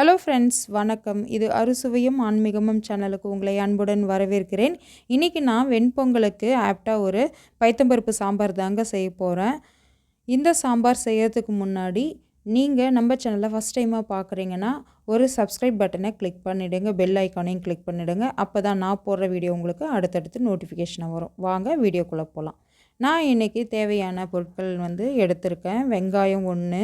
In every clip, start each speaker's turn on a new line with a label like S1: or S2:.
S1: Hello friends வணக்கம். இது அறுசுவையும் ஆன்மீகமும் சேனலுக்கு உங்களை அன்புடன் வரவேற்கிறேன். இன்றைக்கி நான் வெண்பொங்கலுக்கு ஆப்டாக ஒரு பைத்தம்பருப்பு சாம்பார் தாங்க செய்ய போகிறேன் இந்த சாம்பார் செய்கிறதுக்கு முன்னாடி நீங்கள் நம்ம சேனலை ஃபஸ்ட் டைமாக பார்க்குறீங்கன்னா ஒரு சப்ஸ்கிரைப் பட்டனை கிளிக் பண்ணிவிடுங்க பெல் ஐக்கானையும் கிளிக் பண்ணிவிடுங்க அப்போ தான் நான் போடுற வீடியோ உங்களுக்கு அடுத்தடுத்து நோட்டிஃபிகேஷனாக வரும். வாங்க வீடியோக்குள்ளே போகலாம் நான் இன்றைக்கி தேவையான பொருட்கள் வந்து எடுத்திருக்கேன். வெங்காயம் ஒன்று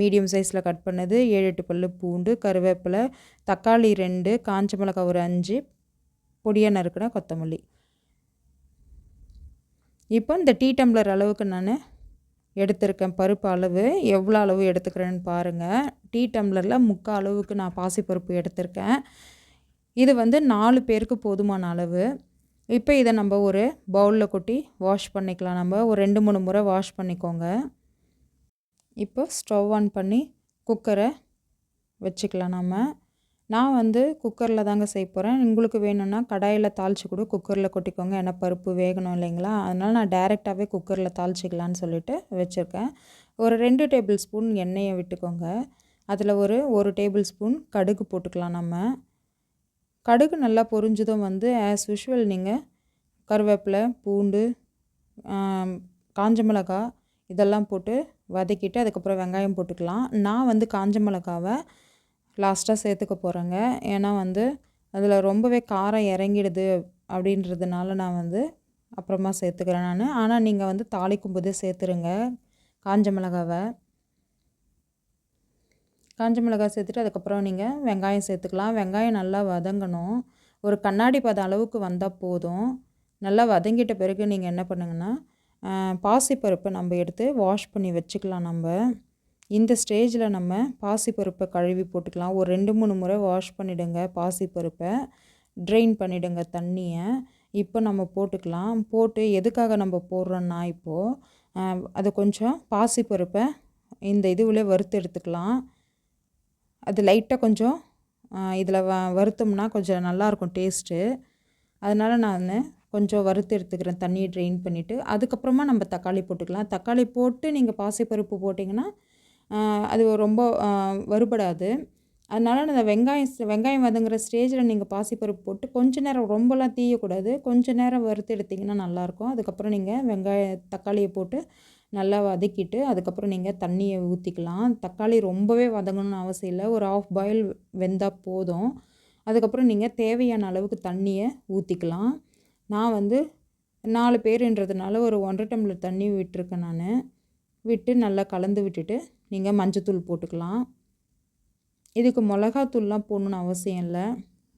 S1: மீடியம் சைஸில் கட் பண்ணது ஏழு எட்டு பல்லு பூண்டு கருவேப்பிலை தக்காளி ரெண்டு காஞ்ச மிளகாய் ஒரு அஞ்சு பொடியாக நறுக்கின கொத்தமல்லி. இப்போ இந்த டீ டம்ளர் அளவுக்கு நான் எடுத்திருக்கேன். பருப்பு அளவு எவ்வளோ அளவு எடுத்துக்கிறேன்னு பாருங்கள் டீ டம்ளரில் முக்கால் அளவுக்கு நான் பாசிப்பருப்பு எடுத்திருக்கேன். இது வந்து நாலு பேருக்கு போதுமான அளவு. இப்போ இதை நம்ம ஒரு பவுலில் கொட்டி வாஷ் பண்ணிக்கலாம். நம்ம ஒரு ரெண்டு மூணு முறை வாஷ் பண்ணிக்கோங்க. இப்போ ஸ்டவ் ஆன் பண்ணி குக்கரை வச்சுக்கலாம் நம்ம நான் வந்து குக்கரில் தாங்க செய்ய போகிறேன் உங்களுக்கு வேணும்னா கடாயில் தாளித்து கூட. குக்கரில் கொட்டிக்கோங்க. ஏன்னா பருப்பு வேகணும் இல்லைங்களா? அதனால் நான் டைரெக்டாகவே குக்கரில் தாளிச்சிக்கலான்னு சொல்லிட்டு வச்சுருக்கேன். ஒரு ரெண்டு டேபிள் ஸ்பூன் எண்ணெயை விட்டுக்கோங்க. அதில் ஒரு ஒரு டேபிள் ஸ்பூன் கடுகு போட்டுக்கலாம் நம்ம கடுகு நல்லா பொரிஞ்சதும் வந்து ஆஸ் யூஷுவல் நீங்கள் கருவேப்பிலை பூண்டு காஞ்ச மிளகாய் இதெல்லாம் போட்டு வதக்கிட்டு அதுக்கப்புறம் வெங்காயம் போட்டுக்கலாம். நான் வந்து காஞ்ச மிளகாவை லாஸ்ட்டாக சேர்த்துக்க போகிறேங்க ஏன்னா வந்து அதில் ரொம்பவே காரம் இறங்கிடுது அப்படின்றதுனால நான் வந்து அப்புறமா சேர்த்துக்கிறேன் நான். ஆனால் நீங்கள் வந்து தாளிக்கும் போதே சேர்த்துருங்க காஞ்ச மிளகாவை. காஞ்ச மிளகாய் சேர்த்துட்டு அதுக்கப்புறம் நீங்கள் வெங்காயம் சேர்த்துக்கலாம். வெங்காயம் நல்லா வதங்கணும். ஒரு கண்ணாடி பத அளவுக்கு வந்தால் போதும். நல்லா வதங்கிட்ட பிறகு நீங்கள் என்ன பண்ணுங்கன்னா பாசிப்பருப்பை நம்ம எடுத்து வாஷ் பண்ணி வச்சுக்கலாம் நம்ம. இந்த ஸ்டேஜில் நம்ம பாசிப்பருப்பை கழுவி போட்டுக்கலாம். ஒரு ரெண்டு மூணு முறை வாஷ் பண்ணிவிடுங்க பாசிப்பருப்பை. ட்ரெயின் பண்ணிவிடுங்க தண்ணியை. இப்போ நம்ம போட்டுக்கலாம். போட்டு எதுக்காக நம்ம போடுறோன்னா இப்போது அது கொஞ்சம் பாசிப்பருப்பை இந்த இதுவில் வறுத்து எடுத்துக்கலாம். அது லைட்டாக கொஞ்சம் இதில் வ வறுத்தோம்னா கொஞ்சம் நல்லாயிருக்கும் டேஸ்ட்டு அதனால் நான் கொஞ்சம் வறுத்து எடுத்துக்கிறேன் தண்ணியை ட்ரெயின் பண்ணிவிட்டு அதுக்கப்புறமா நம்ம தக்காளி போட்டுக்கலாம். தக்காளி போட்டு நீங்கள் பாசிப்பருப்பு போட்டிங்கன்னா அது ரொம்ப வறுபடாது. அதனால் அந்த வெங்காயம் வெங்காயம் வதங்குற ஸ்டேஜில் நீங்கள் பாசிப்பருப்பு போட்டு கொஞ்சம் நேரம் ரொம்பலாம் தீயக்கூடாது. கொஞ்சம் நேரம் வறுத்து எடுத்திங்கன்னா நல்லாயிருக்கும். அதுக்கப்புறம் நீங்கள் வெங்காய தக்காளியை போட்டு நல்லா வதக்கிட்டு அதுக்கப்புறம் நீங்கள் தண்ணியை ஊற்றிக்கலாம் தக்காளி ரொம்பவே வதங்கணும்னு அவசியம் இல்லை. ஒரு ஆஃப் பாயில் வெந்தால் போதும். அதுக்கப்புறம் நீங்கள் தேவையான அளவுக்கு தண்ணியை ஊற்றிக்கலாம் நான் வந்து நாலு பேருன்றதுனால ஒரு ஒன்றரை டம்ளர் தண்ணி விட்டுருக்கேன் நான். விட்டு நல்லா கலந்து விட்டுட்டு நீங்கள் மஞ்சத்தூள் போட்டுக்கலாம். இதுக்கு மிளகாத்தூள்லாம் போடணுன்னு அவசியம் இல்லை.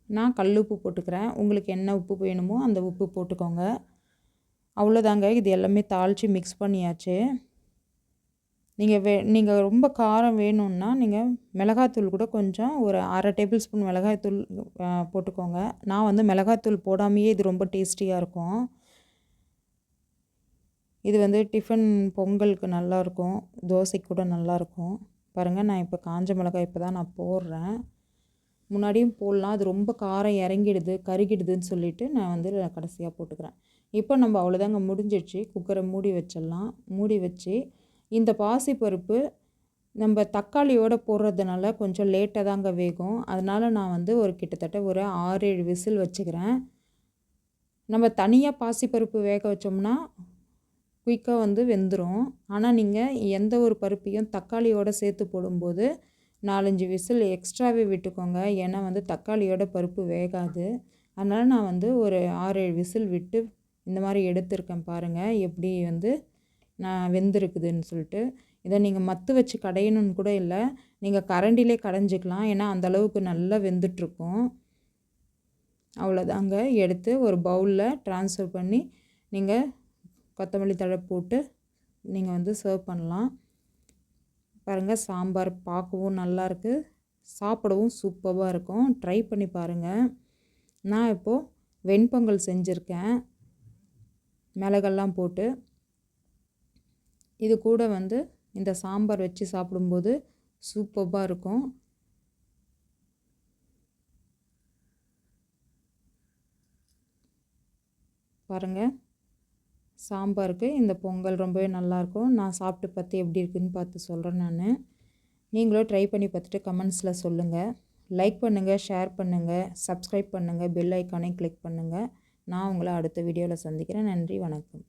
S1: நான் கல் உப்பு போட்டுக்கிறேன். உங்களுக்கு என்ன உப்பு வேணுமோ அந்த உப்பு போட்டுக்கோங்க. அவ்வளோதாங்க. இது எல்லாமே தாளித்து மிக்ஸ் பண்ணியாச்சு. நீங்கள் வே நீங்கள் ரொம்ப காரம் வேணும்னா நீங்கள் மிளகாத்தூள் கூட கொஞ்சம் ஒரு அரை டேபிள் ஸ்பூன் மிளகாய்த்தூள் போட்டுக்கோங்க. நான் வந்து மிளகாய்த்தூள் போடாமையே இது ரொம்ப டேஸ்டியாக இருக்கும். இது வந்து டிஃபன் பொங்கலுக்கு நல்லாயிருக்கும் தோசைக்கு கூட நல்லாயிருக்கும் பாருங்கள் நான் இப்போ காஞ்ச மிளகாய் இப்போ தான் நான் போடுறேன். முன்னாடியும் போடலாம். அது ரொம்ப காரம் இறங்கிடுது கருகிடுதுன்னு சொல்லிவிட்டு நான் வந்து கடைசியாக போட்டுக்கிறேன். இப்போ நம்ம அவ்வளோதாங்க முடிஞ்சிடுச்சு. குக்கரை மூடி வச்சிடலாம். மூடி வச்சு இந்த பாசிப்பருப்பு நம்ம தக்காளியோடு போடுறதுனால கொஞ்சம் லேட்டாக தாங்க வேகும். அதனால் நான் வந்து ஒரு கிட்டத்தட்ட ஒரு ஆறு ஏழு விசில் வச்சுக்கிறேன். நம்ம தனியாக பாசிப்பருப்பு வேக வச்சோம்னா குயிக்காக வந்து வெந்துடும் ஆனால் நீங்கள் எந்த ஒரு பருப்பையும் தக்காளியோடு சேர்த்து போடும்போது நாலஞ்சு விசில் எக்ஸ்ட்ராவே விட்டுக்கோங்க. ஏன்னா வந்து தக்காளியோட பருப்பு வேகாது. அதனால் நான் வந்து ஒரு ஆறு ஏழு விசில் விட்டு இந்த மாதிரி எடுத்திருக்கேன் பாருங்கள் எப்படி வந்து நான் வெந்திருக்குதுன்னு சொல்லிட்டு இதை நீங்கள் மத்து வச்சு கடையணும்னு கூட இல்லை. நீங்கள் கரண்டிலே கடைஞ்சிக்கலாம். ஏன்னா அந்தளவுக்கு நல்லா வெந்துட்ருக்கும் அவ்வளோதாங்க. எடுத்து ஒரு பவுலில் ட்ரான்ஸ்ஃபர் பண்ணி நீங்கள் கொத்தமல்லி தழை போட்டு நீங்கள் வந்து சர்வ் பண்ணலாம். பாருங்கள் சாம்பார் பார்க்கவும் நல்லாயிருக்கு சாப்பிடவும் சூப்பராக இருக்கும். ட்ரை பண்ணி பாருங்கள் நான் இப்போது வெண்பொங்கல் செஞ்சுருக்கேன். மிளகெல்லாம் போட்டு. இது கூட வந்து இந்த சாம்பார் வச்சு சாப்பிடும்போது சூப்பராக இருக்கும். பாருங்கள் சாம்பாருக்கு இந்த பொங்கல் ரொம்பவே நல்லாயிருக்கும் நான் சாப்பிட்டு பார்த்து எப்படி இருக்குதுன்னு பார்த்து சொல்கிறேன் நான். நீங்களும் ட்ரை பண்ணி பார்த்துட்டு கமெண்ட்ஸில் சொல்லுங்கள் லைக் பண்ணுங்கள் ஷேர் பண்ணுங்கள் சப்ஸ்கிரைப் பண்ணுங்கள் பெல் ஐக்கானே கிளிக் பண்ணுங்கள் நான் உங்களை அடுத்த வீடியோவில் சந்திக்கிறேன். நன்றி வணக்கம்.